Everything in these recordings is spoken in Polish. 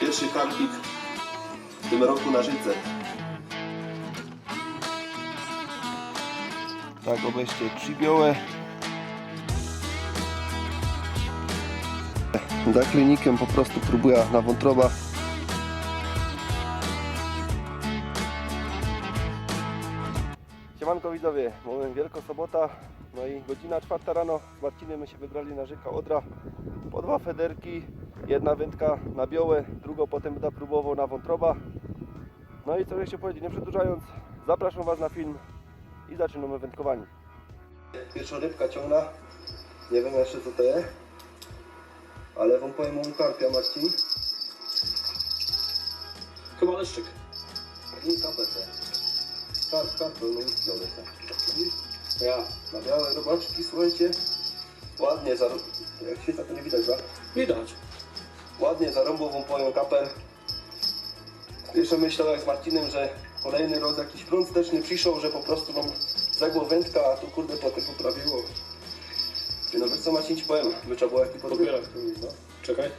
Pierwszy karpik w tym roku na życe. Tak, obejście trzy białe. Za klinikiem po prostu próbuję na wątroba. Siemanko widzowie, mamy Wielko Sobota, no i godzina czwarta rano. Z Marcinem my się wybrali na rzeka Odra. Po dwa federki, jedna wędka na biołę, drugą potem będę próbował na wątroba. No i co jeszcze powiedzieć, nie przedłużając, zapraszam Was na film i zaczynamy wędkowanie. Pierwsza rybka ciągna, nie wiem jeszcze co to jest, ale Wam powiem o karpia Marcin. Chyba leszczyk. I. Karp, karp, no i biorę Ja. Na białe robaczki, słuchajcie, ładnie, zar... jak się to nie widać, tak? Widać. Ładnie zarąbał wam powiem kapel. Jeszcze myślał jak z Marcinem, że kolejny rok jakiś prąd też nie że po prostu nam zagło wędka, a tu kurde potem poprawiło. Ty nawet co Marcin ci powiem, by trzeba było jaki Podbierak. podbierak. No. Czekaj.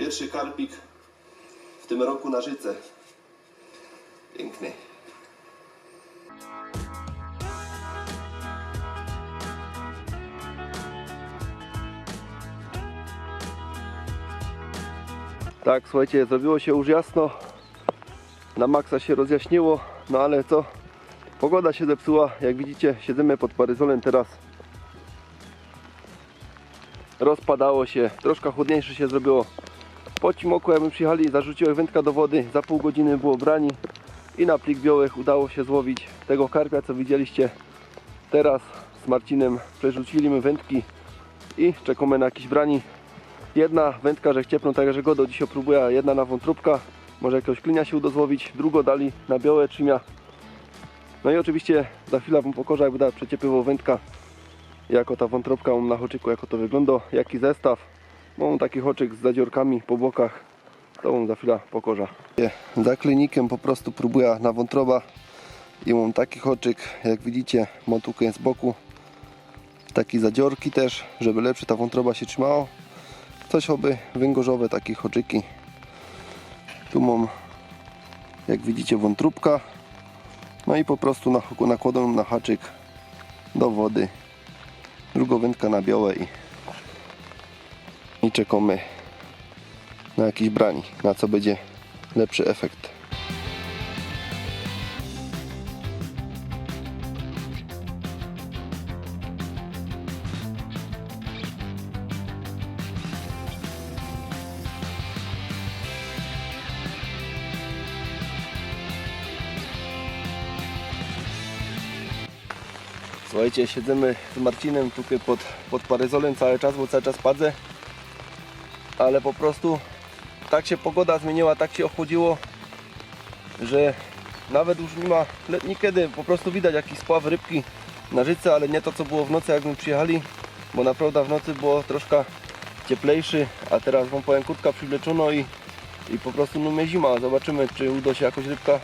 Pierwszy karpik w tym roku na życe. Piękny. Tak, słuchajcie, zrobiło się już jasno. Na maksa się rozjaśniło, no ale co? Pogoda się zepsuła, jak widzicie, siedzimy pod paryzolem teraz. Rozpadało się, troszkę chłodniejsze się zrobiło. Po cimoku, jakby przyjechali, zarzuciłem wędka do wody, za pół godziny było brani i na plik białych udało się złowić tego karpia, co widzieliście. Teraz z Marcinem przerzuciliśmy wędki i czekamy na jakiś brani. Jedna wędka, że chciepną, tak że go do dzisiaj próbuję, jedna na wątróbka. Może jakiegoś klinia się uda złowić, drugą dali na białe trzymia. No i oczywiście za chwilę Wam pokażę, jak będę przeciepywał wędka, jako ta wątróbka mam na hoczyku, jako to wygląda, jaki zestaw. Mam taki hoczyk z zadziorkami po bokach, to Wam za chwilę pokażę. Za klinikiem po prostu próbuję na wątroba i mam taki hoczyk, jak widzicie, motukę z boku. Taki zadziorki też, żeby lepsze ta wątroba się trzymało. Coś oby węgorzowe takie hoczyki. Tu mam, jak widzicie, wątróbka. No i po prostu na, nakładam na haczyk do wody. Drugą wędkę na białe i czekamy na jakiś brani, na co będzie lepszy efekt. Słuchajcie, siedzimy z Marcinem tutaj pod, pod paryzolem cały czas, bo cały czas padzę. Ale po prostu tak się pogoda zmieniła, tak się ochłodziło, że nawet już nie ma niekiedy po prostu widać jakiś spław rybki na życe, ale nie to co było w nocy jak my przyjechali, bo naprawdę w nocy było troszkę cieplejszy, a teraz wam powiem kurtka przywleczono i, i po prostu no mnie zima. Zobaczymy czy uda się jakoś rybka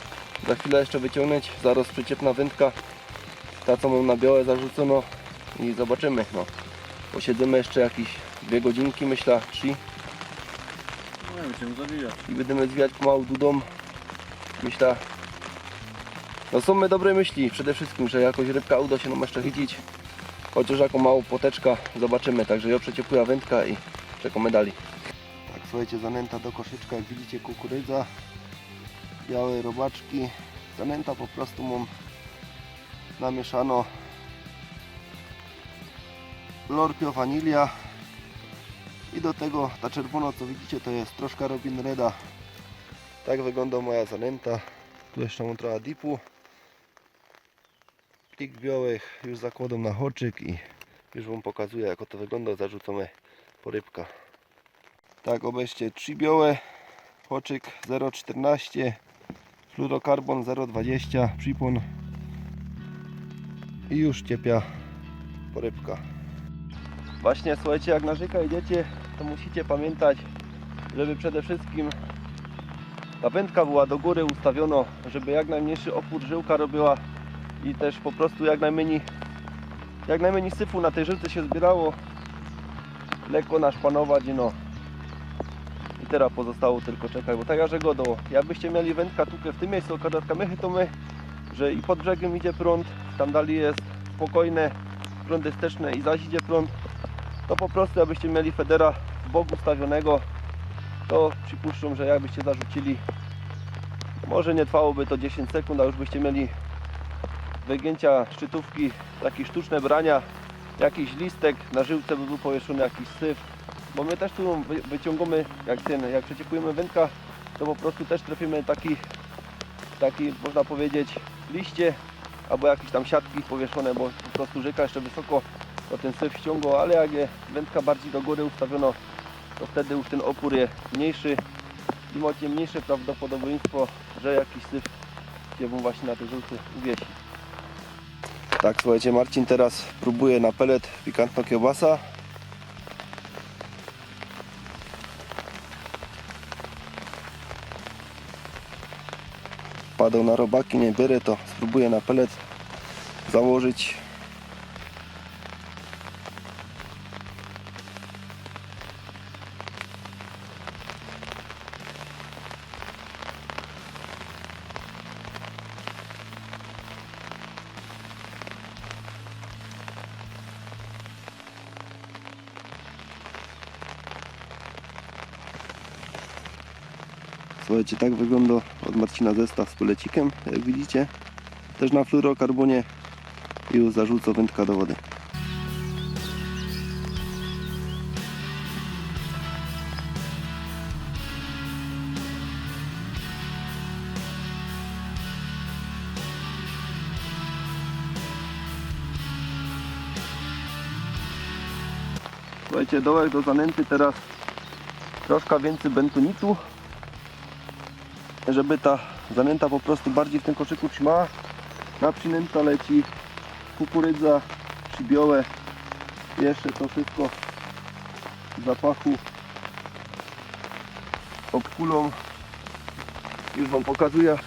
za chwilę jeszcze wyciągnąć, zaraz przeciepna wędka ta co mam na białe zarzucono i zobaczymy no. Posiedzimy jeszcze jakieś dwie godzinki myślę, trzy I będziemy zwijać pomału dudą. Myślę, no są my dobre myśli przede wszystkim, że jakoś rybka uda się nam jeszcze chycić. Chociaż jako małą poteczka zobaczymy, także ja przeciepłuję wędka i czekamy dalej. Tak słuchajcie, zanęta do koszyczka, jak widzicie kukurydza, białe robaczki. Zanęta po prostu mam namieszano lorpio wanilia i do tego ta czerwona co widzicie to jest troszkę Robin Reda. Tak wygląda moja zanęta. Tu jeszcze mam trochę dipu. Plik białych już zakładam na hoczyk i już Wam pokazuję jak to wygląda. Zarzucamy porybka. Tak obejście trzy białe. Hoczyk 0,14 fluorokarbon 0,20 przypon i już ciepia porybka. Właśnie słuchajcie, jak na idziecie, to musicie pamiętać, żeby przede wszystkim ta wędka była do góry ustawiono, żeby jak najmniejszy opór żyłka robiła i też po prostu jak najmniej jak najmniej syfu na tej żyłce się zbierało. Lekko naszpanować i no. I teraz pozostało tylko czekać, bo tak jak godo, jakbyście mieli wędka tutaj w tym miejscu okazatka mychy to my, że i pod brzegiem idzie prąd, tam dalej jest spokojne, prądy wsteczne i zaś idzie prąd, to po prostu jakbyście mieli federa z boku ustawionego, to przypuszczam, że jakbyście zarzucili, może nie trwałoby to 10 sekund, a już byście mieli wygięcia szczytówki, takie sztuczne brania, jakiś listek, na żyłce by był powieszony jakiś syf, bo my też tu wy- wyciągamy, jak ten, jak przeciekujemy wędka, to po prostu też trafimy taki, taki można powiedzieć liście, albo jakieś tam siatki powieszone, bo po prostu rzeka jeszcze wysoko, to ten syf ściągał, ale jak jest wędka bardziej do góry ustawiono, to wtedy już ten opór jest mniejszy i macie mniejsze prawdopodobieństwo, że jakiś syf się mu właśnie na tej żółce uwiesi. Tak, słuchajcie, Marcin teraz próbuje na pelet pikantną kiełbasa. Padał na robaki, nie bierę to, spróbuję na pelet założyć. Słuchajcie, tak wygląda od Marcina zestaw z pelecikiem, jak widzicie. Też na fluorokarbonie i zarzucę wędka do wody. Słuchajcie, dołek do zanęty teraz troszkę więcej bentonitu żeby ta zanęta po prostu bardziej w tym koszyku trzymała. Na przynęta leci kukurydza, przybiołę, jeszcze to wszystko zapachu obkulą. Już Wam pokazuję.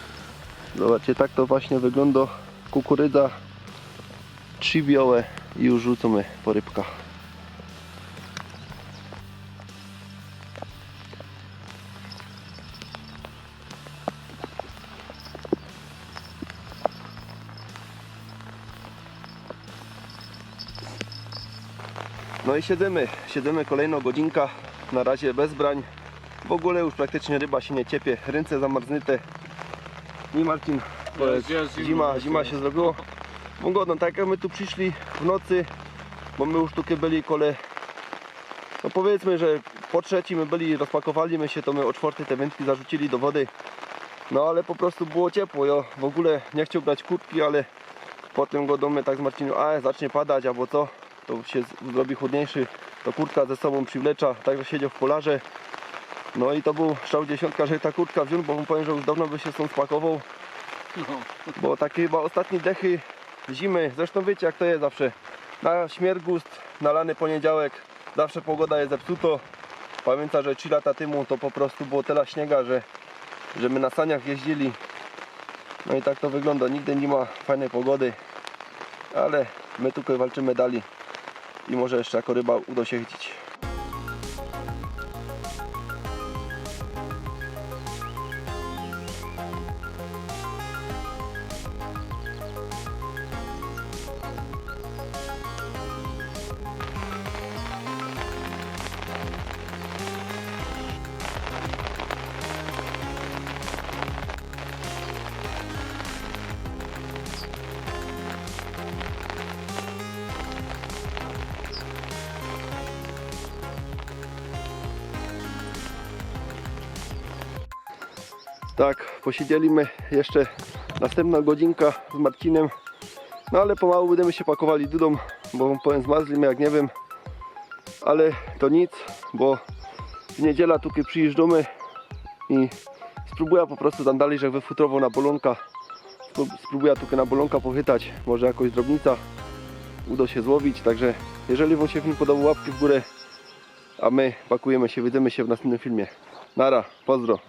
Zobaczcie, tak to właśnie wygląda kukurydza, trzybiołę i już rzucamy po rybkach. No i siedzimy, siedzimy kolejną godzinka, na razie bez brań. W ogóle już praktycznie ryba się nie ciepie, ręce zamarznięte. I Marcin, powiedz, jest zima, jest zima zimno. się zrobiło. Pogodą, tak jak my tu przyszli w nocy, bo my już tu byli kole, no powiedzmy, że po trzeci my byli, rozpakowaliśmy się, to my o czwartej te wędki zarzucili do wody. No ale po prostu było ciepło, ja w ogóle nie chciał brać kurtki, ale potem go do mnie tak z Marcinem, a zacznie padać albo co, to się zrobi chłodniejszy, to kurtka ze sobą przywlecza, także siedział w polarze. No i to był strzał dziesiątka, że ta kurtka wziął, bo mu powiem, że już dawno by się stąd spakował, No. bo takie chyba ostatnie dechy zimy, zresztą wiecie jak to jest zawsze, na śmiergust, na lany poniedziałek, zawsze pogoda jest zepsuto. Pamiętam, że 3 lata temu to po prostu było tyle śniega, że, że my na saniach jeździli. No i tak to wygląda, nigdy nie ma fajnej pogody, ale my tutaj walczymy dalej i może jeszcze jako ryba uda się chycić. Tak, posiedzieliśmy jeszcze następna godzinka z Marcinem. No ale pomału będziemy się pakowali domu, bo powiem zmarzliśmy jak nie wiem. Ale to nic, bo w niedziela tutaj przyjeżdżamy i spróbuję po prostu tam dalej, że wyfutrował na bolonka spróbuję tu na bolonka pochytać, może jakoś drobnica uda się złowić, także jeżeli Wam się film podobał, łapki w górę, a my pakujemy się, widzimy się w następnym filmie. Nara, pozdro.